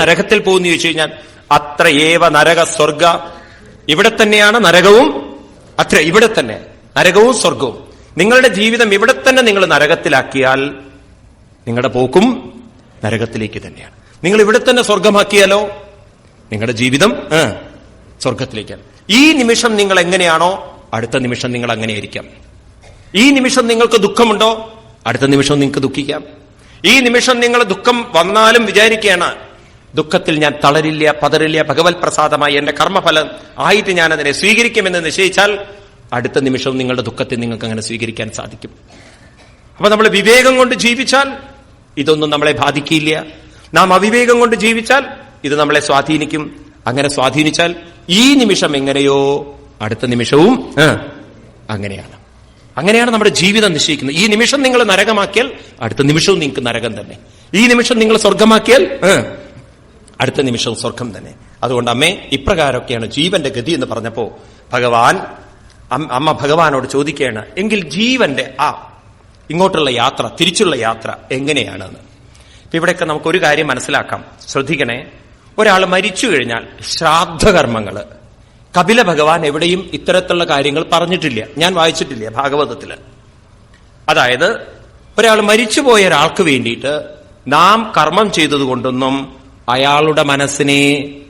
നരകത്തിൽ പോകുന്നു ചോദിച്ചു കഴിഞ്ഞാൽ അത്ര ഏവ നരക സ്വർഗ? ഇവിടെ തന്നെയാണ് നരകവും. അത്ര ഇവിടെ തന്നെ. നരകവും സ്വർഗവും. നിങ്ങളുടെ ജീവിതം ഇവിടെ തന്നെ നിങ്ങൾ നരകത്തിലാക്കിയാൽ നിങ്ങളുടെ പോക്കും നരകത്തിലേക്ക് തന്നെയാണ്. നിങ്ങൾ ഇവിടെ തന്നെ സ്വർഗമാക്കിയാലോ? നിങ്ങളുടെ ജീവിതം സ്വർഗത്തിലേക്കാണ്. ഈ നിമിഷം നിങ്ങൾ എങ്ങനെയാണോ അടുത്ത നിമിഷം നിങ്ങൾ അങ്ങനെയായിരിക്കാം. ഈ നിമിഷം നിങ്ങൾക്ക് ദുഃഖമുണ്ടോ? അടുത്ത നിമിഷം നിങ്ങൾക്ക് ദുഃഖിക്കാം. ഈ നിമിഷം നിങ്ങൾ ദുഃഖം വന്നാലും വിചാരിക്കുകയാണ് ദുഃഖത്തിൽ ഞാൻ തളരില്ല പതറില്ല ഭഗവത് പ്രസാദമായി എന്റെ കർമ്മഫലം ആയിട്ട് ഞാൻ അതിനെ സ്വീകരിക്കുമെന്ന് നിശ്ചയിച്ചാൽ അടുത്ത നിമിഷവും നിങ്ങളുടെ ദുഃഖത്തെ നിങ്ങൾക്ക് അങ്ങനെ സ്വീകരിക്കാൻ സാധിക്കും. അപ്പൊ നമ്മൾ വിവേകം കൊണ്ട് ജീവിച്ചാൽ ഇതൊന്നും നമ്മളെ ബാധിക്കില്ല. നാം അവിവേകം കൊണ്ട് ജീവിച്ചാൽ ഇത് നമ്മളെ സ്വാധീനിക്കും. അങ്ങനെ സ്വാധീനിച്ചാൽ ഈ നിമിഷം എങ്ങനെയോ അടുത്ത നിമിഷവും അങ്ങനെയാണ്. അങ്ങനെയാണ് നമ്മുടെ ജീവിതം നിശ്ചയിക്കുന്നത്. ഈ നിമിഷം നിങ്ങൾ നരകമാക്കിയാൽ അടുത്ത നിമിഷവും നിങ്ങൾക്ക് നരകം തന്നെ. ഈ നിമിഷം നിങ്ങൾ സ്വർഗമാക്കിയാൽ അടുത്ത നിമിഷം സ്വർഗം തന്നെ. അതുകൊണ്ട് അമ്മേ ഇപ്രകാരമൊക്കെയാണ് ജീവന്റെ ഗതി എന്ന് പറഞ്ഞപ്പോ ഭഗവാൻ അമ്മ ഭഗവാനോട് ചോദിക്കുകയാണ് എങ്കിൽ ജീവന്റെ ആ ഇങ്ങോട്ടുള്ള യാത്ര തിരിച്ചുള്ള യാത്ര എങ്ങനെയാണെന്ന്? ഇപ്പൊ ഇവിടെയൊക്കെ നമുക്ക് ഒരു കാര്യം മനസ്സിലാക്കാം. ശ്രദ്ധിക്കണേ ഒരാൾ മരിച്ചു കഴിഞ്ഞാൽ ശ്രാദ്ധകർമ്മങ്ങൾ കപില ഭഗവാൻ എവിടെയും ഇത്തരത്തിലുള്ള കാര്യങ്ങൾ പറഞ്ഞിട്ടില്ല. ഞാൻ വായിച്ചിട്ടില്ല ഭാഗവതത്തിൽ അതായത് ഒരാൾ മരിച്ചുപോയ ഒരാൾക്ക് വേണ്ടിയിട്ട് നാം കർമ്മം ചെയ്തതുകൊണ്ടൊന്നും അയാളുടെ മനസ്സിനെ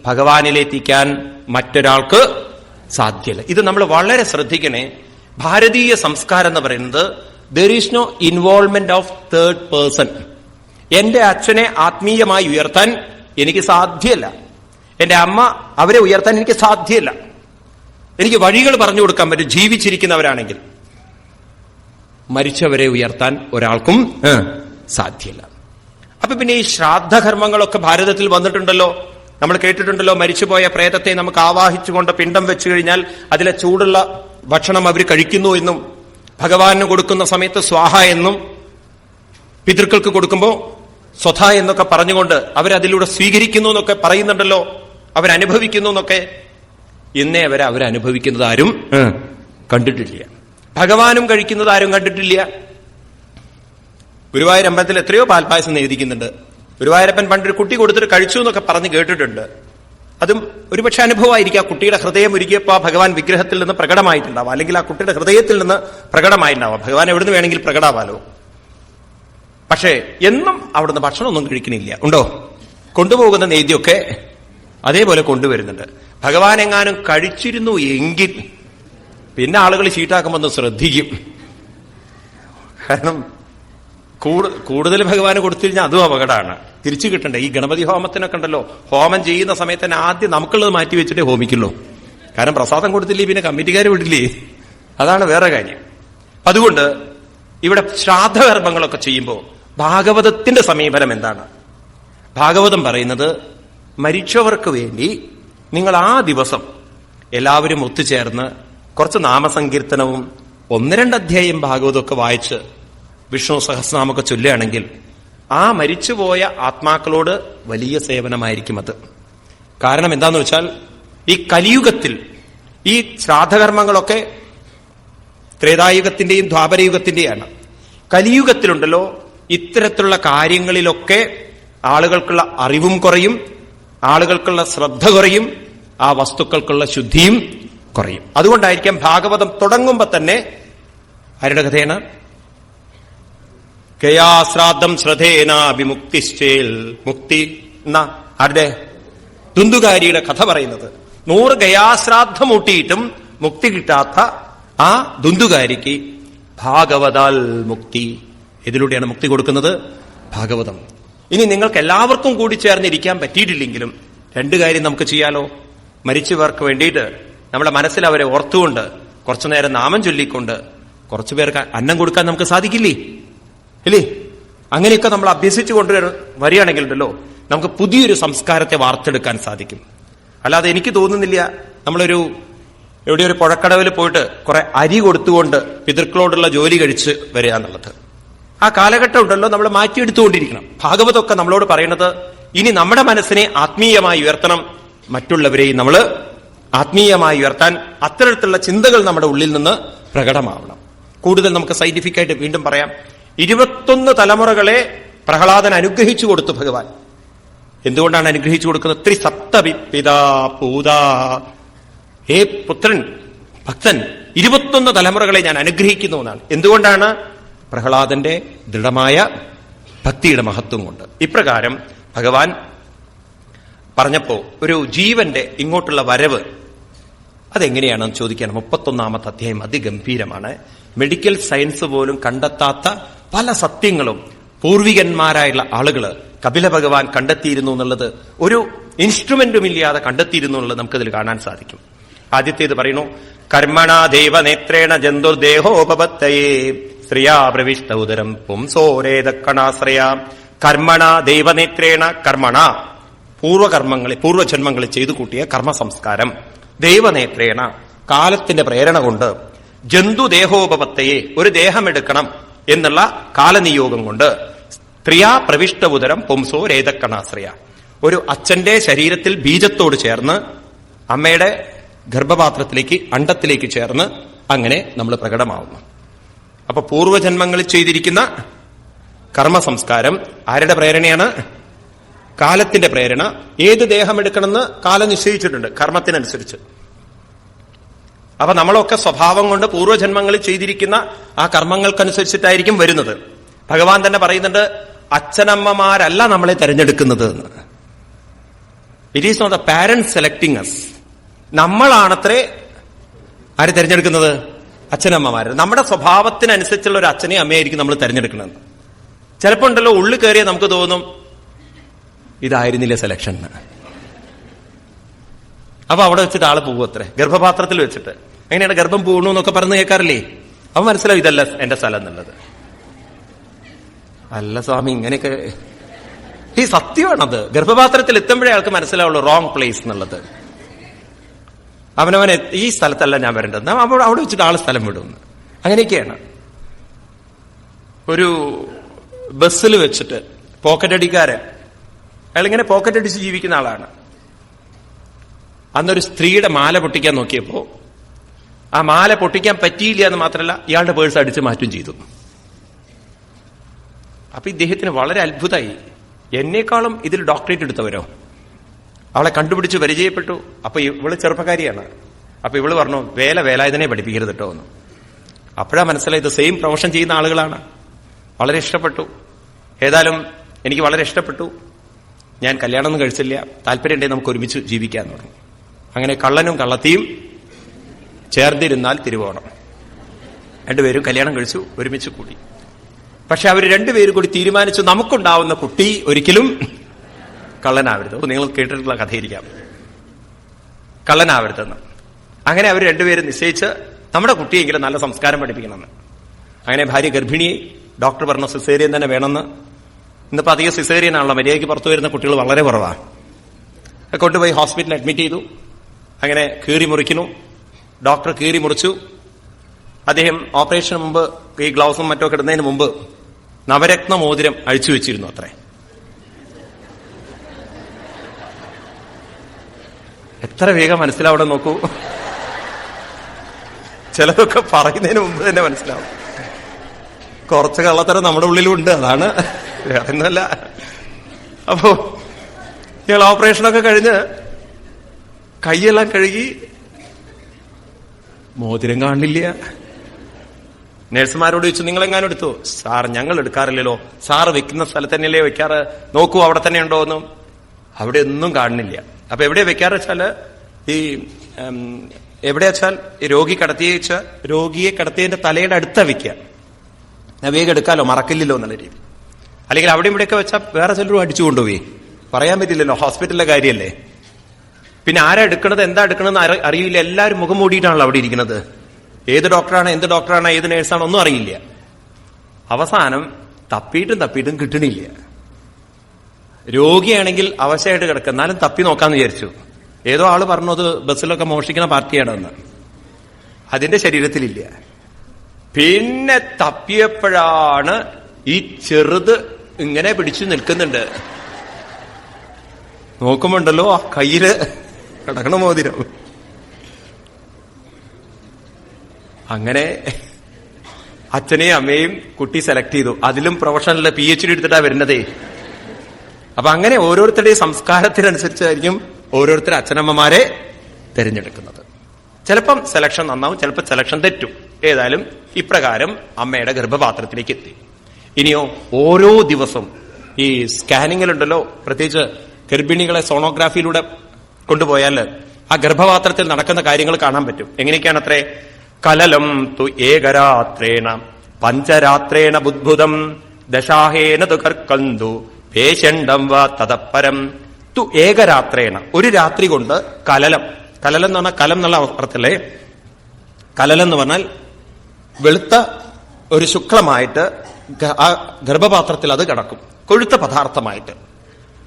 ഭഗവാനിലെത്തിക്കാൻ മറ്റൊരാൾക്ക് സാധ്യല്ല. ഇത് നമ്മൾ വളരെ ശ്രദ്ധിക്കണേ. ഭാരതീയ സംസ്കാരം എന്ന് പറയുന്നത് there is no involvement of third person എന്റെ അച്ഛനെ ആത്മീയമായി ഉയർത്താൻ എനിക്ക് സാധ്യല്ല. എന്റെ അമ്മ അവരെ ഉയർത്താൻ എനിക്ക് സാധ്യല്ല. എനിക്ക് വഴികൾ പറഞ്ഞു കൊടുക്കാൻ പറ്റും. ജീവിച്ചിരിക്കുന്നവരാണെങ്കിൽ മരിച്ചവരെ ഉയർത്താൻ ഒരാൾക്കും സാധ്യല്ല. അപ്പൊ പിന്നെ ഈ ശ്രാദ്ധകർമ്മങ്ങളൊക്കെ ഭാരതത്തിൽ വന്നിട്ടുണ്ടല്ലോ. നമ്മൾ കേട്ടിട്ടുണ്ടല്ലോ മരിച്ചുപോയ പ്രേതത്തെ നമുക്ക് ആവാഹിച്ചുകൊണ്ട് പിണ്ടം വെച്ചു കഴിഞ്ഞാൽ അതിലെ ചൂടുള്ള ഭക്ഷണം അവർ കഴിക്കുന്നു എന്നും ഭഗവാന് കൊടുക്കുന്ന സമയത്ത് സ്വാഹ എന്നും പിതൃക്കൾക്ക് കൊടുക്കുമ്പോൾ സ്വധ എന്നൊക്കെ പറഞ്ഞുകൊണ്ട് അവരതിലൂടെ സ്വീകരിക്കുന്നു എന്നൊക്കെ പറയുന്നുണ്ടല്ലോ. അവരനുഭവിക്കുന്നു എന്നൊക്കെ. എന്നേ അവരെ അവരനുഭവിക്കുന്നത് ആരും കണ്ടിട്ടില്ല. ഭഗവാനും കഴിക്കുന്നത് ആരും കണ്ടിട്ടില്ല. ഗുരുവായൂർ അമ്പലത്തിൽ എത്രയോ പാൽപ്പായസം എഴുതിക്കുന്നുണ്ട് ഗുരുവായൂരപ്പൻ പണ്ടൊരു കുട്ടി കൊടുത്തിട്ട് കഴിച്ചു എന്നൊക്കെ പറഞ്ഞ് കേട്ടിട്ടുണ്ട്. അതും ഒരുപക്ഷെ അനുഭവമായിരിക്കും ആ കുട്ടിയുടെ ഹൃദയം ഒരുക്കിയപ്പോൾ ആ ഭഗവാൻ വിഗ്രഹത്തിൽ നിന്ന് പ്രകടമായിട്ടുണ്ടാവാം അല്ലെങ്കിൽ ആ കുട്ടിയുടെ ഹൃദയത്തിൽ നിന്ന് പ്രകടമായിട്ടുണ്ടാവാം ഭഗവാൻ എവിടുന്ന് വേണമെങ്കിൽ പ്രകടാവാലോ പക്ഷേ എന്നും അവിടുന്ന് ഭക്ഷണമൊന്നും കഴിക്കണില്ല ഉണ്ടോ? കൊണ്ടുപോകുന്ന നെയ്തിയൊക്കെ അതേപോലെ കൊണ്ടുവരുന്നുണ്ട്. ഭഗവാൻ എങ്ങാനും കഴിച്ചിരുന്നു എങ്കിൽ പിന്നെ ആളുകൾ ചീട്ടാക്കുമ്പോൾ ഒന്ന് ശ്രദ്ധിക്കും. കാരണം കൂടുതൽ ഭഗവാന് കൊടുത്തിരുന്നാൽ അതും അപകടമാണ് തിരിച്ചു കിട്ടണ്ടേ? ഈ ഗണപതി ഹോമത്തിനൊക്കെ ഉണ്ടല്ലോ. ഹോമം ചെയ്യുന്ന സമയത്ത് തന്നെ ആദ്യം നമുക്കുള്ളത് മാറ്റി വെച്ചിട്ടേ ഹോമിക്കുള്ളൂ. കാരണം പ്രസാദം കൊടുത്തില്ലേ പിന്നെ കമ്മിറ്റിക്കാർ വിടില്ലേ? അതാണ് വേറെ കാര്യം. അതുകൊണ്ട് ഇവിടെ ശ്രാദ്ധകർമ്മങ്ങളൊക്കെ ചെയ്യുമ്പോൾ ഭാഗവതത്തിന്റെ സമീപനം എന്താണ്? ഭാഗവതം പറയുന്നത് മരിച്ചവർക്ക് വേണ്ടി നിങ്ങൾ ആ ദിവസം എല്ലാവരും ഒത്തുചേർന്ന് കുറച്ച് നാമസങ്കീർത്തനവും ഒന്ന് രണ്ട് അധ്യായം ഭാഗവതമൊക്കെ വായിച്ച് വിഷ്ണു സഹസ്രനാമൊക്കെ ചൊല്ലുകയാണെങ്കിൽ ആ മരിച്ചുപോയ ആത്മാക്കളോട് വലിയ സേവനമായിരിക്കും അത്. കാരണം എന്താന്ന് വെച്ചാൽ ഈ കലിയുഗത്തിൽ ഈ ശ്രാദ്ധകർമ്മങ്ങളൊക്കെ ത്രേതായുഗത്തിന്റെയും ദ്വാപരയുഗത്തിന്റെയാണ്. കലിയുഗത്തിലുണ്ടല്ലോ ഇത്തരത്തിലുള്ള കാര്യങ്ങളിലൊക്കെ ആളുകൾക്കുള്ള അറിവും കുറയും ആളുകൾക്കുള്ള ശ്രദ്ധ കുറയും ആ വസ്തുക്കൾക്കുള്ള ശുദ്ധിയും കുറയും. അതുകൊണ്ടായിരിക്കാം ഭാഗവതം തുടങ്ങുമ്പോൾ തന്നെ ആരുടെ കഥയാണ് കയാശ്രാദ്ധം ശ്രദ്ധേന വിമുക്തിശ്ചേൽ. മുക്തി എന്ന ആരുടെ? ദുന്തുകാരിയുടെ കഥ പറയുന്നത്. നൂറ് ഗയാശ്രാദ്ധം ഊട്ടിയിട്ടും മുക്തി കിട്ടാത്ത ആ ദുന്തുകാരിക്ക് ഭാഗവതാൽ മുക്തി. ഇതിലൂടെയാണ് മുക്തി കൊടുക്കുന്നത്? ഭാഗവതം. ഇനി നിങ്ങൾക്ക് എല്ലാവർക്കും കൂടി ചേർന്നിരിക്കാൻ പറ്റിയിട്ടില്ലെങ്കിലും രണ്ടു കാര്യം നമുക്ക് ചെയ്യാലോ? മരിച്ചവർക്ക് വേണ്ടിയിട്ട് നമ്മുടെ മനസ്സിൽ അവരെ ഓർത്തുകൊണ്ട് കുറച്ചു നേരം നാമം ചൊല്ലിക്കൊണ്ട് കുറച്ചു പേർക്ക് അന്നം കൊടുക്കാൻ നമുക്ക് സാധിക്കില്ലേ? ഇല്ലേ? അങ്ങനെയൊക്കെ നമ്മൾ അഭ്യസിച്ചു കൊണ്ട് വരികയാണെങ്കിൽ ഉണ്ടല്ലോ നമുക്ക് പുതിയൊരു സംസ്കാരത്തെ വാർത്തെടുക്കാൻ സാധിക്കും. അല്ലാതെ എനിക്ക് തോന്നുന്നില്ല നമ്മളൊരു എവിടെ ഒരു പുഴക്കടവിൽ പോയിട്ട് കുറെ അരി കൊടുത്തുകൊണ്ട് പിതൃക്കളോടുള്ള ജോലി കഴിച്ച് വരിക എന്നുള്ളത്. ആ കാലഘട്ടം ഉണ്ടല്ലോ നമ്മൾ മാറ്റിയെടുത്തുകൊണ്ടിരിക്കണം. ഭാഗവതമൊക്കെ നമ്മളോട് പറയുന്നത് ഇനി നമ്മുടെ മനസ്സിനെ ആത്മീയമായി ഉയർത്തണം. മറ്റുള്ളവരെയും നമ്മൾ ആത്മീയമായി ഉയർത്താൻ അത്തരത്തിലുള്ള ചിന്തകൾ നമ്മുടെ ഉള്ളിൽ നിന്ന് പ്രകടമാവണം. കൂടുതൽ നമുക്ക് സയന്റിഫിക്കായിട്ട് വീണ്ടും പറയാം. ഇരുപത്തൊന്ന് തലമുറകളെ പ്രഹ്ലാദൻ അനുഗ്രഹിച്ചു കൊടുത്തു ഭഗവാൻ. എന്തുകൊണ്ടാണ് അനുഗ്രഹിച്ചു കൊടുക്കുന്നത്? ത്രിസപ്തവി പിതാ. പൂതാ ഹേ പുത്രൻ ഭക്തൻ ഇരുപത്തൊന്ന് തലമുറകളെ ഞാൻ അനുഗ്രഹിക്കുന്നു എന്നാണ്. എന്തുകൊണ്ടാണ്? പ്രഹ്ലാദന്റെ ദൃഢമായ ഭക്തിയുടെ മഹത്വം കൊണ്ട്. ഇപ്രകാരം ഭഗവാൻ പറഞ്ഞപ്പോ ഒരു ജീവന്റെ ഇങ്ങോട്ടുള്ള വരവ് അതെങ്ങനെയാണെന്ന് ചോദിക്കാൻ മുപ്പത്തൊന്നാമത്തെ അധ്യായം അതിഗംഭീരമാണ്. മെഡിക്കൽ സയൻസ് പോലും കണ്ടെത്താത്ത പല സത്യങ്ങളും പൂർവികന്മാരായുള്ള ആളുകൾ കപില ഭഗവാൻ കണ്ടെത്തിയിരുന്നു എന്നുള്ളത് ഒരു ഇൻസ്ട്രുമെന്റും ഇല്ലാതെ കണ്ടെത്തിയിരുന്നു എന്നുള്ളത് നമുക്കതിൽ കാണാൻ സാധിക്കും. ആദ്യത്തേത് പറയുന്നു കർമ്മണ ദൈവനേത്രേണ ജന്തുർദേഹോപത്തയേ ശ്രിയാ പ്രവിഷ്ട ഉദരം പുംസോരേതക്കണാശ്രയ കർമ്മണ ദൈവനേത്രേണ കർമ്മണ. പൂർവകർമ്മങ്ങളെ പൂർവജന്മങ്ങളിൽ ചെയ്തു കൂട്ടിയ കർമ്മ സംസ്കാരം ദൈവനേത്രേണ കാലത്തിന്റെ പ്രേരണ കൊണ്ട് ജന്തുദേഹോപത്തയെ ഒരു ദേഹമെടുക്കണം എന്നുള്ള കാലനിയോഗം കൊണ്ട് സ്ത്രീയാ പ്രവിഷ്ട ഉദരം പുംസോ രേതക്കണാശ്രയ. ഒരു അച്ഛന്റെ ശരീരത്തിൽ ബീജത്തോട് ചേർന്ന് അമ്മയുടെ ഗർഭപാത്രത്തിലേക്ക് അണ്ടത്തിലേക്ക് ചേർന്ന് അങ്ങനെ നമ്മൾ പ്രകടമാവുന്നു. അപ്പൊ പൂർവജന്മങ്ങളിൽ ചെയ്തിരിക്കുന്ന കർമ്മ സംസ്കാരം ആരുടെ പ്രേരണയാണ്? കാലത്തിന്റെ പ്രേരണ. ഏത് ദേഹം എടുക്കണമെന്ന് കാലം നിശ്ചയിച്ചിട്ടുണ്ട് കർമ്മത്തിനനുസരിച്ച്. അപ്പൊ നമ്മളൊക്കെ സ്വഭാവം കൊണ്ട് പൂർവജന്മങ്ങളിൽ ചെയ്തിരിക്കുന്ന ആ കർമ്മങ്ങൾക്കനുസരിച്ചിട്ടായിരിക്കും വരുന്നത്. ഭഗവാൻ തന്നെ പറയുന്നുണ്ട് അച്ഛനമ്മമാരല്ല നമ്മളെ തെരഞ്ഞെടുക്കുന്നത്. എന്ന് it is not the parent selecting us നമ്മളാണത്രേ ആര് തിരഞ്ഞെടുക്കുന്നത്? അച്ഛനമ്മമാര്. നമ്മുടെ സ്വഭാവത്തിനനുസരിച്ചുള്ള ഒരു അച്ഛനെ അമ്മയായിരിക്കും നമ്മൾ തെരഞ്ഞെടുക്കുന്നത്. ചിലപ്പോ ഉണ്ടല്ലോ ഉള്ളിൽ കയറിയ നമുക്ക് തോന്നും ഇതായിരുന്നില്ല സെലക്ഷൻ അപ്പൊ അവിടെ വെച്ചിട്ട് ആൾ പോകും അത്രേ. ഗർഭപാത്രത്തിൽ വെച്ചിട്ട്. എങ്ങനെയാണ് ഗർഭം പോകണു എന്നൊക്കെ പറഞ്ഞു കേൾക്കാറില്ലേ? അവൻ മനസ്സിലാവും ഇതല്ല എന്റെ സ്ഥലം എന്നുള്ളത്. അല്ല സ്വാമി ഇങ്ങനെയൊക്കെ ഈ സത്യമാണത്. ഗർഭപാത്രത്തിൽ എത്തുമ്പോഴേ ആൾക്ക് മനസ്സിലാവുള്ളൂ റോങ് പ്ലേസ് എന്നുള്ളത്. അവനവനെ ഈ സ്ഥലത്തല്ല ഞാൻ വരേണ്ടത്. അവിടെ അവിടെ വെച്ചിട്ട് ആൾ സ്ഥലം വിടുന്നു. അങ്ങനെയൊക്കെയാണ്. ഒരു ബസ്സിൽ വെച്ചിട്ട് പോക്കറ്റ് അടിക്കാരൻ അയാളിങ്ങനെ പോക്കറ്റ് അടിച്ച് ജീവിക്കുന്ന ആളാണ്. അന്നൊരു സ്ത്രീയുടെ മാല പൊട്ടിക്കാൻ നോക്കിയപ്പോ ആ മാല പൊട്ടിക്കാൻ പറ്റിയില്ല എന്ന് മാത്രമല്ല ഇയാളുടെ പേഴ്സ് അടിച്ച് മാറ്റും ചെയ്തു. അപ്പൊ ഇദ്ദേഹത്തിന് വളരെ അത്ഭുതമായി. എന്നേക്കാളും ഇതിൽ ഡോക്ടറേറ്റ് എടുത്തവരോ? അവളെ കണ്ടുപിടിച്ച് പരിചയപ്പെട്ടു. അപ്പൊ ഇവൾ ചെറുപ്പക്കാരിയാണ്. അപ്പൊ ഇവൾ പറഞ്ഞു വേല വേലായുധനെ പഠിപ്പിക്കരുത് കേട്ടോ എന്ന്. അപ്പോഴാ മനസ്സിലായത് സെയിം പ്രൊഫഷൻ ചെയ്യുന്ന ആളുകളാണ്. വളരെ ഇഷ്ടപ്പെട്ടു. ഏതായാലും എനിക്ക് വളരെ ഇഷ്ടപ്പെട്ടു. ഞാൻ കല്യാണമൊന്നും കഴിച്ചില്ല. താല്പര്യം ഉണ്ടെങ്കിൽ നമുക്ക് ഒരുമിച്ച് ജീവിക്കാന്ന് പറഞ്ഞു. അങ്ങനെ കള്ളനും കള്ളത്തിയും ചേർന്നിരുന്നാൽ തിരുവോണം. രണ്ടുപേരും കല്യാണം കഴിച്ചു ഒരുമിച്ച് കൂടി. പക്ഷെ അവർ രണ്ടുപേരും കൂടി തീരുമാനിച്ചു നമുക്കുണ്ടാവുന്ന കുട്ടി ഒരിക്കലും കള്ളനാവരുത്. നിങ്ങൾ കേട്ടിട്ടുള്ള കഥയിരിക്കാം കള്ളനാവരുതെന്ന്. അങ്ങനെ അവർ രണ്ടുപേരും നിശ്ചയിച്ച് നമ്മുടെ കുട്ടിയെങ്കിലും നല്ല സംസ്കാരം പഠിപ്പിക്കണമെന്ന്. അങ്ങനെ ഭാര്യ ഗർഭിണിയെ ഡോക്ടർ പറഞ്ഞ സിസേറിയൻ തന്നെ വേണമെന്ന്. ഇന്നിപ്പോ അധികം സിസേറിയൻ ആണല്ലോ. മര്യാദയ്ക്ക് പുറത്തു വരുന്ന കുട്ടികൾ വളരെ കുറവാണ് കൊണ്ടുപോയി ഹോസ്പിറ്റലിൽ അഡ്മിറ്റ് ചെയ്തു. അങ്ങനെ കീറി മുറിക്കുന്നു. ഡോക്ടർ കീറി മുറിച്ചു. അദ്ദേഹം ഓപ്പറേഷന് മുമ്പ് ഈ ഗ്ലൗസും മറ്റൊക്കെ കിടുന്നതിന് മുമ്പ് നവരത്ന മോതിരം അഴിച്ചു വെച്ചിരുന്നു അത്രേ. എത്ര വേഗം മനസ്സിലാവണം നോക്കൂ. ചിലതൊക്കെ പറയുന്നതിന് മുമ്പ് തന്നെ മനസ്സിലാവും. കുറച്ച് കള്ളത്തരം നമ്മുടെ ഉള്ളിലുണ്ട് അതാണ് വേറൊന്നുമല്ല. അപ്പോ ഇയാൾ ഓപ്പറേഷനൊക്കെ കഴിഞ്ഞ് കൈയെല്ലാം കഴുകി. മോതിരം കാണില്ല. നഴ്സുമാരോട് ചോദിച്ചു നിങ്ങൾ എങ്ങാനും എടുത്തു? സാർ ഞങ്ങൾ എടുക്കാറില്ലല്ലോ. സാർ വെക്കുന്ന സ്ഥലത്ത് തന്നെയല്ലേ വെക്കാറ്? നോക്കൂ അവിടെ തന്നെ ഉണ്ടോ എന്നും. അവിടെ ഒന്നും കാണുന്നില്ല അപ്പൊ എവിടെ വെക്കാറ് വെച്ചാൽ ഈ എവിടെ വെച്ചാൽ രോഗി കടത്തിയ വെച്ചാൽ രോഗിയെ കടത്തിയതിന്റെ തലയുടെ അടുത്ത വെക്കുക. വേഗം എടുക്കാലോ മറക്കില്ലല്ലോ എന്നുള്ള രീതി. അല്ലെങ്കിൽ അവിടെ ഇവിടെയൊക്കെ വെച്ചാൽ വേറെ ചിലരും അടിച്ചു കൊണ്ടുപോയി. പറയാൻ പറ്റില്ലല്ലോ ഹോസ്പിറ്റലിലെ കാര്യമല്ലേ പിന്നെ ആരാ എടുക്കണത് എന്താ എടുക്കണമെന്ന് അറി- അറിയില്ല. എല്ലാവരും മുഖം മൂടിയിട്ടാണല്ലോ അവിടെ ഇരിക്കുന്നത്. ഏത് ഡോക്ടറാണ് എന്ത് ഡോക്ടറാണ് ഏത് നേഴ്സാണ് ഒന്നും അറിയില്ല. അവസാനം തപ്പിയിട്ടും തപ്പിയിട്ടും കിട്ടണില്ല. രോഗിയാണെങ്കിൽ അവശയായിട്ട് കിടക്കുക. എന്നാലും തപ്പി നോക്കാന്ന് വിചാരിച്ചു. ഏതോ ആൾ പറഞ്ഞു അത് ബസ്സിലൊക്കെ മോഷിക്കുന്ന പാർട്ടിയാണെന്ന്. അതിന്റെ ശരീരത്തിലില്ല. പിന്നെ തപ്പിയപ്പോഴാണ് ഈ ചെറുത് ഇങ്ങനെ പിടിച്ചു നിൽക്കുന്നുണ്ട്. നോക്കുമ്പോണ്ടല്ലോ കയ്യിൽ കിടക്കണ മോതിരം. അങ്ങനെ അച്ഛനെയും അമ്മയും കുട്ടി സെലക്ട് ചെയ്തു. അതിലും പ്രൊഫഷണലിലെ പി എച്ച് ഡി എടുത്തിട്ടാ വരുന്നതേ. അപ്പൊ അങ്ങനെ ഓരോരുത്തരുടെയും സംസ്കാരത്തിനനുസരിച്ചായിരിക്കും ഓരോരുത്തരും അച്ഛനമ്മമാരെ തിരഞ്ഞെടുക്കുന്നത്. ചിലപ്പം സെലക്ഷൻ നന്നാവും ചിലപ്പോൾ സെലക്ഷൻ തെറ്റും. ഏതായാലും ഇപ്രകാരം അമ്മയുടെ ഗർഭപാത്രത്തിലേക്ക് എത്തി. ഇനിയോ ഓരോ ദിവസം ഈ സ്കാനിങ്ങിലുണ്ടല്ലോ പ്രത്യേകിച്ച് ഗർഭിണികളെ സോണോഗ്രാഫിയിലൂടെ കൊണ്ടുപോയാൽ ആ ഗർഭപാത്രത്തിൽ നടക്കുന്ന കാര്യങ്ങൾ കാണാൻ പറ്റും. എങ്ങനെയൊക്കെയാണ് അത്രേ കലലം തു ഏകരാത്രേണ പഞ്ചരാത്രേണ ബുദ്ഭുതം ദശാഹേന തു കർക്കന്തു പേശണ്ടം വാ തതപ്പരം തു ഏകരാത്രേണ ഒരു രാത്രി കൊണ്ട് കലലം. കലലം എന്ന് പറഞ്ഞാൽ കലം എന്നുള്ള അർത്ഥത്തിലെ കലലം എന്ന് പറഞ്ഞാൽ വെളുത്ത ഒരു ശുക്ലമായിട്ട് ആ ഗർഭപാത്രത്തിൽ അത് കിടക്കും. കൊഴുത്ത പദാർത്ഥമായിട്ട്.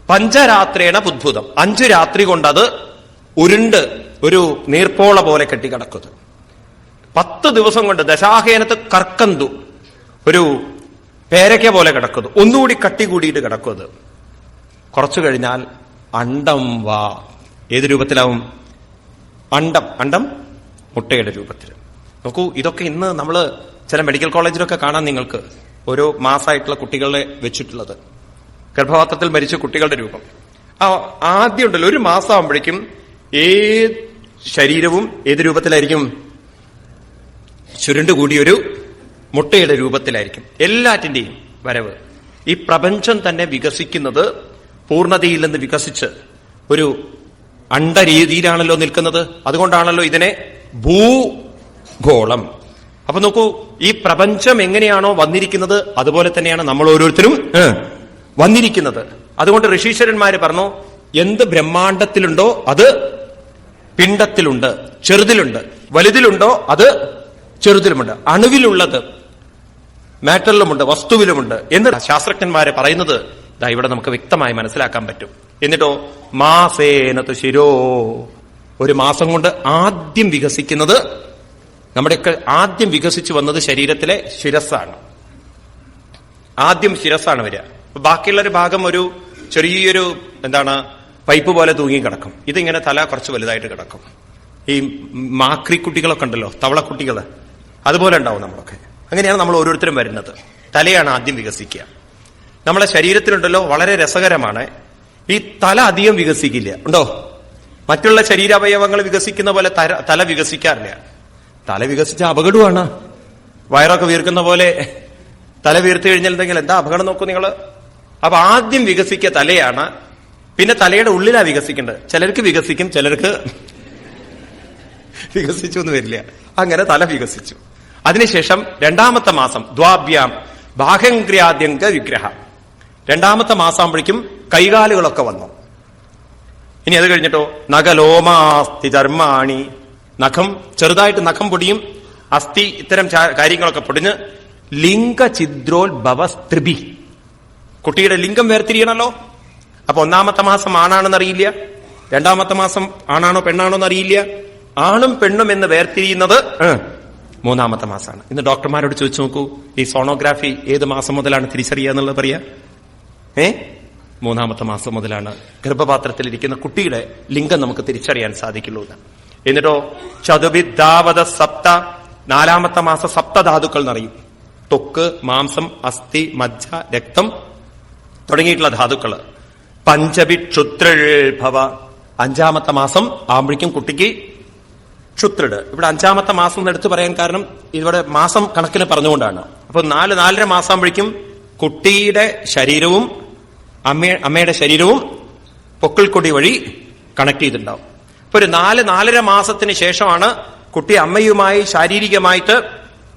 പഞ്ചരാത്രേണ ബുദ്ഭുതം അഞ്ചു രാത്രി കൊണ്ട് അത് ഉരുണ്ട് ഒരു നീർപ്പോള പോലെ കെട്ടിക്കിടക്കുന്നത്. പത്ത് ദിവസം കൊണ്ട് ദശാഹേനത്ത് കർക്കന്തു ഒരു പേരയ്ക്ക പോലെ കിടക്കുന്നു. ഒന്നുകൂടി കട്ടി കൂടിയിട്ട് കിടക്കുന്നത്. കുറച്ചു കഴിഞ്ഞാൽ അണ്ടം വാ. ഏത് രൂപത്തിലാവും? അണ്ടം. അണ്ടം മുട്ടയുടെ രൂപത്തിൽ. നോക്കൂ ഇതൊക്കെ ഇന്ന് നമ്മൾ ചില മെഡിക്കൽ കോളേജിലൊക്കെ കാണാൻ നിങ്ങൾക്ക് ഓരോ മാസമായിട്ടുള്ള കുട്ടികളെ വെച്ചിട്ടുള്ളത്. ഗർഭപാത്രത്തിൽ മരിച്ച കുട്ടികളുടെ രൂപം. ആ ആദ്യം ഉണ്ടല്ലോ ഒരു മാസമാകുമ്പോഴേക്കും ഏത് ശരീരവും ഏത് രൂപത്തിലായിരിക്കും? ചുരുണ്ടുകൂടിയൊരു മുട്ടയുടെ രൂപത്തിലായിരിക്കും. എല്ലാറ്റിന്റെയും വരവ്. ഈ പ്രപഞ്ചം തന്നെ വികസിക്കുന്നത് പൂർണതയിൽ നിന്ന് വികസിച്ച് ഒരു അണ്ടരീതിയിലാണല്ലോ നിൽക്കുന്നത്. അതുകൊണ്ടാണല്ലോ ഇതിനെ ഭൂഗോളം. അപ്പൊ നോക്കൂ ഈ പ്രപഞ്ചം എങ്ങനെയാണോ വന്നിരിക്കുന്നത് അതുപോലെ തന്നെയാണ് നമ്മൾ ഓരോരുത്തരും വന്നിരിക്കുന്നത്. അതുകൊണ്ട് ഋഷീശ്വരന്മാര് പറഞ്ഞു എന്ത് ബ്രഹ്മാണ്ടത്തിലുണ്ടോ അത് പിണ്ടത്തിലുണ്ട് ചെറുതിലുണ്ട്. വലുതിലുണ്ടോ അത് ചെറുതിലുമുണ്ട്. അണുവിലുള്ളത് മാറ്ററിലുമുണ്ട് വസ്തുവിലുമുണ്ട്. എന്ന് ശാസ്ത്രജ്ഞന്മാരെ പറയുന്നത് ദാ ഇവിടെ നമുക്ക് വ്യക്തമായി മനസ്സിലാക്കാൻ പറ്റും. എന്നിട്ടോ മാസേനത്ത് ശിരോ. ഒരു മാസം കൊണ്ട് ആദ്യം വികസിക്കുന്നത് നമ്മുടെയൊക്കെ ആദ്യം വികസിച്ചു വന്നത് ശരീരത്തിലെ ശിരസ്സാണ്. ആദ്യം ശിരസ്സാണ് വരിക. അപ്പൊ ബാക്കിയുള്ള ഒരു ഭാഗം ഒരു ചെറിയൊരു എന്താണ് പൈപ്പ് പോലെ തൂങ്ങി കിടക്കും. ഇതിങ്ങനെ തല കുറച്ച് വലുതായിട്ട് കിടക്കും. ഈ മാക്രി കുട്ടികളൊക്കെ ഉണ്ടല്ലോ തവളക്കുട്ടികൾ അതുപോലെ ഉണ്ടാവും നമ്മളൊക്കെ. അങ്ങനെയാണ് നമ്മൾ ഓരോരുത്തരും വരുന്നത്. തലയാണ് ആദ്യം വികസിക്കുക. നമ്മളെ ശരീരത്തിലുണ്ടല്ലോ വളരെ രസകരമാണ്. ഈ തല അധികം വികസിക്കില്ല. ഉണ്ടോ? മറ്റുള്ള ശരീരാവയവങ്ങൾ വികസിക്കുന്ന പോലെ തല വികസിക്കാറില്ല. തല വികസിച്ച അപകടമാണ്. വയറൊക്കെ വീർക്കുന്ന പോലെ തല വീർത്തു കഴിഞ്ഞിട്ടുണ്ടെങ്കിൽ എന്താ അപകടം നോക്കൂ നിങ്ങൾ അപ്പൊ ആദ്യം വികസിക്കുക തലയാണ് പിന്നെ തലയുടെ ഉള്ളിലാ വികസിക്കേണ്ടത്. ചിലർക്ക് വികസിക്കും ചിലർക്ക് വികസിച്ചു എന്ന് വരില്ല. അങ്ങനെ തല വികസിച്ചു. അതിനുശേഷം രണ്ടാമത്തെ മാസം ദ്വാഭ്യാം ബാഹങ്ക്രിയാദ്യങ്ക വിഗ്രഹ. രണ്ടാമത്തെ മാസമാകുമ്പോഴേക്കും കൈകാലുകളൊക്കെ വന്നു. ഇനി അത് കഴിഞ്ഞിട്ടോ? നഖലോമാസ്തി ചർമാണി നഖം ചെറുതായിട്ട് നഖം പൊടിയും അസ്ഥി ഇത്തരം കാര്യങ്ങളൊക്കെ പൊടിഞ്ഞ് ലിംഗചിദ്രോത്ഭവ സ്ത്രിഭി കുട്ടിയുടെ ലിംഗം വേർതിരിയണല്ലോ. അപ്പൊ ഒന്നാമത്തെ മാസം ആണാണെന്ന് അറിയില്ല രണ്ടാമത്തെ മാസം ആണാണോ പെണ്ണാണോ എന്ന് അറിയില്ല ആണും പെണ്ണും എന്ന് വേർതിരിയുന്നത് മൂന്നാമത്തെ മാസമാണ്. ഇന്ന് ഡോക്ടർമാരോട് ചോദിച്ചു നോക്കൂ ഈ സോണോഗ്രാഫി ഏത് മാസം മുതലാണ് തിരിച്ചറിയുക എന്നുള്ളത് പറയാ? ഏ മൂന്നാമത്തെ മാസം മുതലാണ് ഗർഭപാത്രത്തിൽ ഇരിക്കുന്ന കുട്ടിയുടെ ലിംഗം നമുക്ക് തിരിച്ചറിയാൻ സാധിക്കുള്ളൂ എന്ന്. എന്നിട്ടോ ചതുവിദ്ധാവത സപ്ത നാലാമത്തെ മാസം സപ്തധാതുക്കൾ എന്നറിയും. തൊക്ക് മാംസം അസ്ഥി മജ്ജ രക്തം തുടങ്ങിയിട്ടുള്ള ധാതുക്കൾ. പഞ്ചവി ക്ഷുത്രഭവ അഞ്ചാമത്തെ മാസം ആകുമ്പോഴേക്കും കുട്ടിക്ക് ക്ഷുത്രട് ഇവിടെ അഞ്ചാമത്തെ മാസം എന്ന് എടുത്തു പറയാൻ കാരണം ഇവിടെ മാസം കണക്കിന് പറഞ്ഞുകൊണ്ടാണ്. അപ്പൊ നാല് നാലര മാസം ആകുമ്പോഴേക്കും കുട്ടിയുടെ ശരീരവും അമ്മ അമ്മയുടെ ശരീരവും പൊക്കിൾക്കൊടി വഴി കണക്ട് ചെയ്തിട്ടുണ്ടാവും. അപ്പൊ ഒരു നാല് നാലര മാസത്തിന് ശേഷമാണ് കുട്ടി അമ്മയുമായി ശാരീരികമായിട്ട്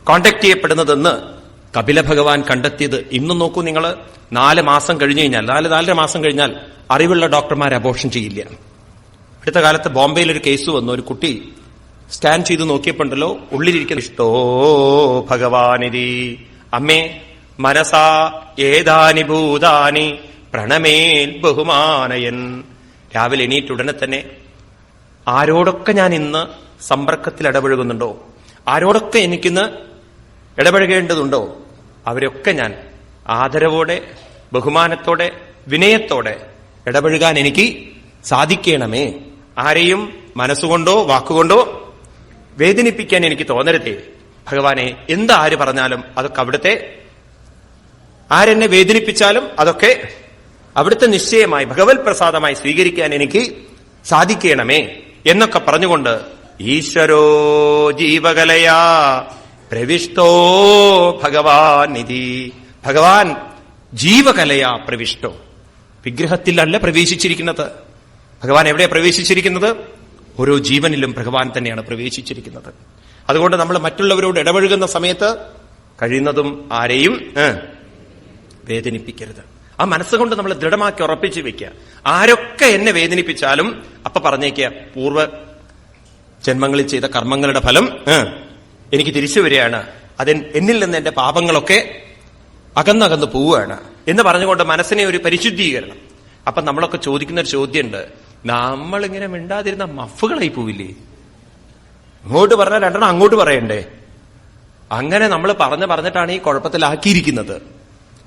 കോണ്ടാക്ട് ചെയ്യപ്പെടുന്നതെന്ന് കപില ഭഗവാൻ കണ്ടെത്തിയത് ഇന്നും നോക്കൂ നിങ്ങൾ നാല് മാസം കഴിഞ്ഞു കഴിഞ്ഞാൽ നാല് നാലര മാസം കഴിഞ്ഞാൽ അറിവുള്ള ഡോക്ടർമാർ അബോർഷൻ ചെയ്യില്ല. അടുത്ത കാലത്ത് ബോംബെയിൽ ഒരു കേസ് വന്നു. ഒരു കുട്ടി സ്കാൻ ചെയ്ത് നോക്കിയപ്പോണ്ടല്ലോ ഉള്ളിലിരിക്കുന്ന ഇഷ്ടോ ഭഗവാനിരി അമ്മേ മനസാ ഏതാനി ഭൂതാനി പ്രണമേൽ ബഹുമാനയൻ. രാവിലെ എണീറ്റ് ഉടനെ തന്നെ ആരോടൊക്കെ ഞാൻ ഇന്ന് സമ്പർക്കത്തിൽ ഇടപഴകുന്നുണ്ടോ? ആരോടൊക്കെ എനിക്കിന്ന് ഇടപഴകേണ്ടതുണ്ടോ? അവരൊക്കെ ഞാൻ ആദരവോടെ ബഹുമാനത്തോടെ വിനയത്തോടെ ഇടപഴകാൻ എനിക്ക് സാധിക്കണമേ. ആരെയും മനസ്സുകൊണ്ടോ വാക്കുകൊണ്ടോ വേദനിപ്പിക്കാൻ എനിക്ക് തോന്നരുതേ. ഭഗവാനെ എന്താര് പറഞ്ഞാലും അതൊക്കെ അവിടുത്തെ ആരെന്നെ വേദനിപ്പിച്ചാലും അതൊക്കെ അവിടുത്തെ നിശ്ചയമായി ഭഗവത് പ്രസാദമായി സ്വീകരിക്കാൻ എനിക്ക് സാധിക്കണമേ എന്നൊക്കെ പറഞ്ഞുകൊണ്ട് ഈശ്വരോ ജീവകലയാ. പ്രവിഷ്ടോ ഭഗവാൻ നിധി ഭഗവാൻ ജീവകലയാ പ്രവിഷ്ടോ. വിഗ്രഹത്തിലല്ല പ്രവേശിച്ചിരിക്കുന്നത്. ഭഗവാൻ എവിടെയാ പ്രവേശിച്ചിരിക്കുന്നത്? ഓരോ ജീവനിലും ഭഗവാൻ തന്നെയാണ് പ്രവേശിച്ചിരിക്കുന്നത്. അതുകൊണ്ട് നമ്മൾ മറ്റുള്ളവരോട് ഇടപഴകുന്ന സമയത്ത് കഴിയുന്നതും ആരെയും വേദനിപ്പിക്കരുത്. ആ മനസ്സുകൊണ്ട് നമ്മൾ ദൃഢമാക്കി ഉറപ്പിച്ചു വെക്കുക. ആരൊക്കെ എന്നെ വേദനിപ്പിച്ചാലും അപ്പൊ പറഞ്ഞേക്കുക പൂർവ ജന്മങ്ങളിൽ ചെയ്ത കർമ്മങ്ങളുടെ ഫലം എനിക്ക് തിരിച്ചു വരികയാണ്. അത് എന്നിൽ നിന്ന് എന്റെ പാപങ്ങളൊക്കെ അകന്നകന്ന് പോവുകയാണ് എന്ന് പറഞ്ഞുകൊണ്ട് മനസ്സിനെ ഒരു പരിശുദ്ധീകരണം. അപ്പൊ നമ്മളൊക്കെ ചോദിക്കുന്ന ഒരു ചോദ്യമുണ്ട്. നമ്മളിങ്ങനെ മിണ്ടാതിരുന്ന മഫുകളായി പോവില്ലേ? ഇങ്ങോട്ട് പറഞ്ഞാൽ രണ്ടെണ്ണം അങ്ങോട്ട് പറയണ്ടേ? അങ്ങനെ നമ്മൾ പറഞ്ഞു പറഞ്ഞിട്ടാണ് ഈ കുഴപ്പത്തിലാക്കിയിരിക്കുന്നത്.